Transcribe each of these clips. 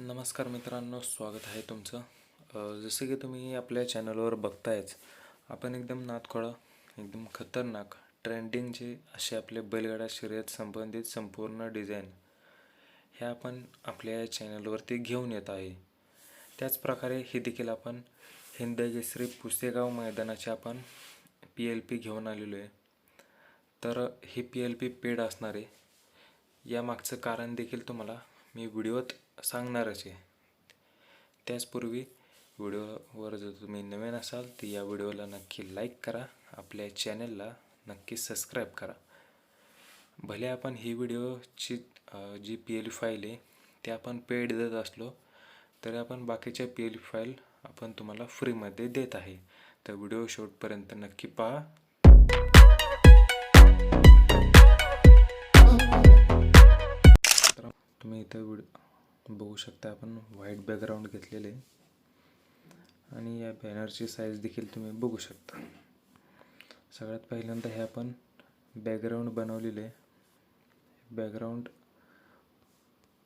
नमस्कार मित्रांनो स्वागत आहे तुमचं. जसं की तुम्ही आपल्या चॅनलवर बघतायच आपण एकदम नातखोळा एकदम खतरनाक ट्रेंडिंगचे असे आपले बैलगाडा शर्यत संबंधित संपूर्ण डिझाईन हे आपण आपल्या या चॅनलवरती घेऊन येत आहे. त्याचप्रकारे हे देखील आपण हिंद पुस्तेगाव पुसेगाव मैदानाचे आपण पी एल पी घेऊन आलेलो आहे. तर ही पी एल पी पेड असणारे यामागचं कारण देखील तुम्हाला मी व्हिडिओत सांगणारच आहे. त्याचपूर्वी व्हिडिओवर जर तुम्ही नवीन असाल तर या व्हिडिओला नक्की लाईक करा. आपल्या चॅनलला नक्की सबस्क्राईब करा. भले आपण ही व्हिडिओची जी पी एल फाईल आहे ते आपण पेड देत असलो तरी आपण बाकीच्या पी एल फाईल आपण तुम्हाला फ्रीमध्ये देत आहे. तर व्हिडिओ शॉर्टपर्यंत नक्की पहा. तुम्ही इथं व्हिडिओ बघू शकता आपण. व्हाईट बॅकग्राऊंड घेतलेले. आणि या बॅनरची साईज देखील तुम्ही बघू शकता. सगळ्यात पहिल्यांदा हे आपण बॅकग्राऊंड बनवलेले. बॅकग्राऊंड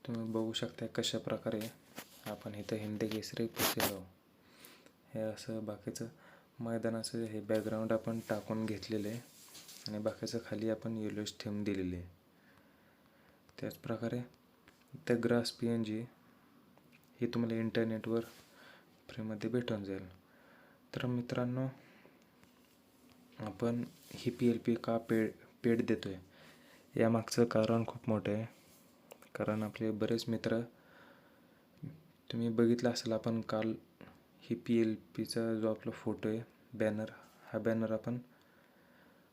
तुम्ही बघू शकता कशा प्रकारे आपण इथं हिंदी केसरी पुसेलो. हे असं बाकीचं मैदानाचं हे बॅकग्राऊंड आपण टाकून घेतलेलं. आहे आणि बाकीचं खाली आपण येलो थीम दिलेली. आहे त्याचप्रकारे त्या ग्रास पी एन जी हे तुम्हाला इंटरनेटवर फ्रीमध्ये भेटून जाईल. तर मित्रांनो आपण ही पी एल पी का पेड पेड देतो आहे यामागचं कारण खूप मोठं आहे. कारण आपले बरेच मित्र तुम्ही बघितलं असेल आपण काल ही पी एल पीचा जो आपला फोटो आहे बॅनर हा बॅनर आपण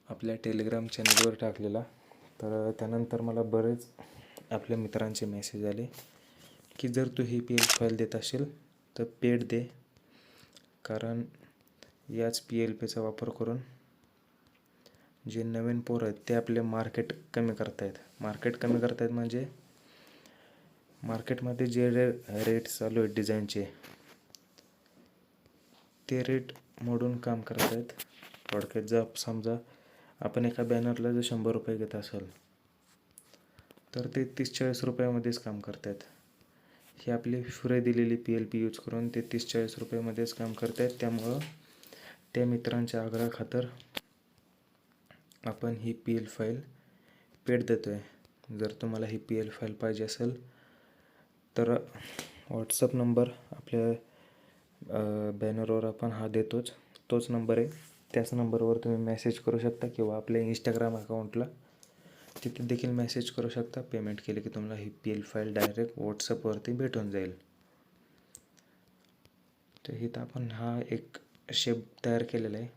आपल्या टेलिग्राम चॅनलवर टाकलेला. तर त्यानंतर मला बरेच आपल्या मित्रांचे मेसेज आले की जर तू ही पी एल फाईल देत असेल तर पेड दे. कारण याच पी एल पीचा वापर करून जे नवीन पोरं आहेत ते आपले मार्केट कमी करतायत. मार्केट कमी करतायत म्हणजे मार्केटमध्ये जे रे रेट चालू आहेत डिझाईनचे ते रेट मोडून काम करत आहेत थोडक्यात जर समजा आपण एका बॅनरला जर शंभर रुपये घेत असेल तर ते तीस चाळीस रुपयामध्येच काम करतात. ही आपली शुरे दिलेली पी एल पी यूज करून ते तीस चाळीस रुपयामध्येच काम करत आहेत त्यामुळं त्या मित्रांच्या आग्रहाखातर आपण ही पी एल फाईल पेड देतो आहे जर तुम्हाला ही पी एल फाईल पाहिजे असेल तर व्हॉट्सअप नंबर आपल्या बॅनरवर आपण हा देतोच. तोच नंबर आहे. त्याच नंबरवर तुम्ही मेसेज करू शकता किंवा आपल्या इंस्टाग्राम अकाउंटला तिथे देखील मेसेज करू शकता. पेमेंट केले की तुम्हाला ही पी एल फाईल डायरेक्ट व्हॉट्सअपवरती भेटून जाईल. तर इथं आपण हा एक शेप तयार केलेला आहे.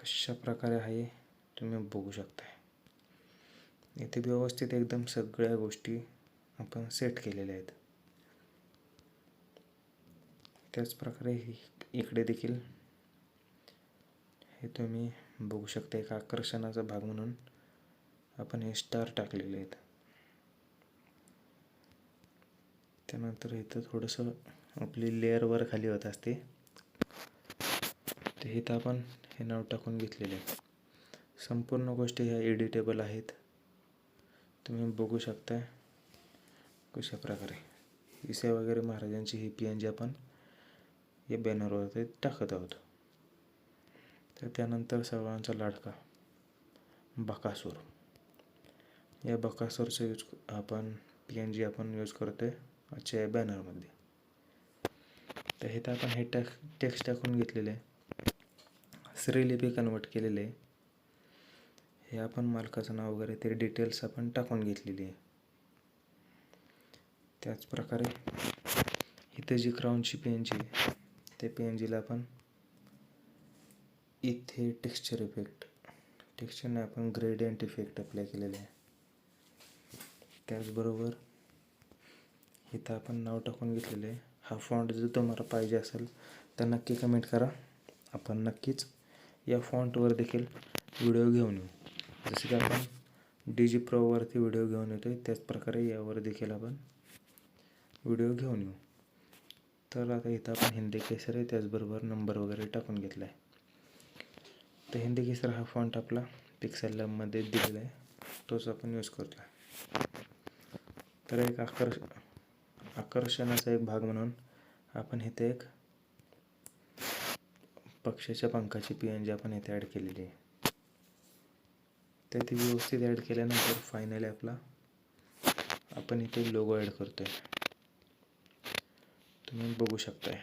कशा प्रकारे आहे तुम्ही बघू शकता इथे व्यवस्थित एकदम सगळ्या गोष्टी आपण सेट केलेल्या आहेत. त्याचप्रकारे ही इकडे देखील हे तुम्ही बघू शकता एक आकर्षणाचा भाग म्हणून. आपण हे स्टार टाकलेले आहेत. त्यानंतर इथं थोडंसं आपली लेअर वर खाली होत असते. ते इथं आपण हे नाव टाकून घेतलेले आहे. संपूर्ण गोष्टी ह्या एडिटेबल आहेत. तुम्ही बघू शकता कशा प्रकारे. इसा वगैरे महाराजांची ही पी एन जी आपण या बॅनरवरती टाकत आहोत. तर त्यानंतर सर्वांचा लाडका बकासूर. या बकासूरचं यूज आपण पी एन जी आपण यूज करतो आहे आजच्या या बॅनरमध्ये तर हे तर आपण हे टॅक टेक्स्ट टाकून घेतलेले आहे. श्रीलिपी कन्वर्ट केलेले आहे. हे आपण मालकाचं नाव वगैरे ते डिटेल्स आपण टाकून घेतलेली आहे. त्याचप्रकारे इथे जी क्राऊनची पी एन जी ते पी एन जीला आपण इथे टेक्स्चर इफेक्ट टेक्स्चरने आपण ग्रेडियंट इफेक्ट अप्लाय केलेले आहे. त्याचबरोबर इथं आपण नाव टाकून घेतलेलं आहे. हा फॉन्ट जर तुम्हाला पाहिजे असेल तर नक्की कमेंट करा. आपण नक्कीच या फॉन्टवर देखील व्हिडिओ घेऊन येऊ. जसं की आपण डी प्रोवरती व्हिडिओ घेऊन येतो आहे त्याचप्रकारे यावर देखील आपण व्हिडिओ घेऊन येऊ. तर आता इथं आपण हिंदी केसर आहे त्याचबरोबर नंबर वगैरे टाकून घेतला आहे. तर हिंदी केसर हा फॉन्ट आपला पिक्सेल लॅबमध्ये दिलेला आहे. तोच आपण यूज करतो आहे तर एक आकर्ष आकर्षणाचा एक भाग म्हणून आपण इथे एक पक्ष्याच्या पंखाची पी एन जी आपण इथे ॲड केलेली आहे. तर ती व्यवस्थित ॲड केल्यानंतर फायनली आपला आपण इथे लोगो ॲड करतो आहे तुम्ही बघू शकताय.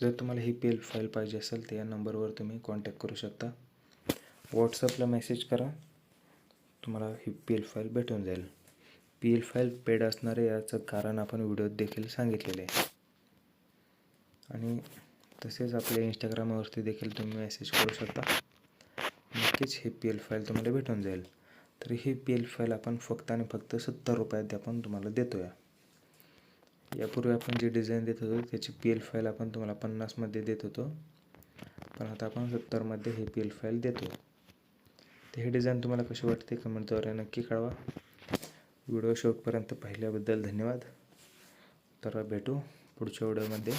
जर तुम्हाला ही पी एल फाईल पाहिजे असेल तर या नंबरवर तुम्ही कॉन्टॅक्ट करू शकता. व्हॉट्सअपला मेसेज करा. तुम्हाला ही पी एल फाईल भेटून जाईल. पी एल फाईल पेड असणारं याचं कारण आपण व्हिडिओत देखील सांगितलेले आहे. आणि तसेच आपल्या इंस्टाग्रामवरती देखील तुम्ही मेसेज करू शकता. नक्कीच ही पी एल फाईल तुम्हाला भेटून जाईल. तर ही पी एल फाईल आपण फक्त आणि फक्त सत्तर रुपयात आपण तुम्हाला देतो या यापूर्वी आपण जी डिझाईन देत होतो त्याची पी एल फाईल आपण तुम्हाला पन्नासमध्ये देत होतो. पण आता आपण सत्तरमध्ये ही पी एल फाईल देतो आहे ही डिझाईन तुम्हाला कशी वाटते कमेंटद्वारे नक्की कळवा. व्हिडिओ शेवटपर्यंत पाहिल्याबद्दल धन्यवाद. तर भेटू पुढच्या व्हिडिओमध्ये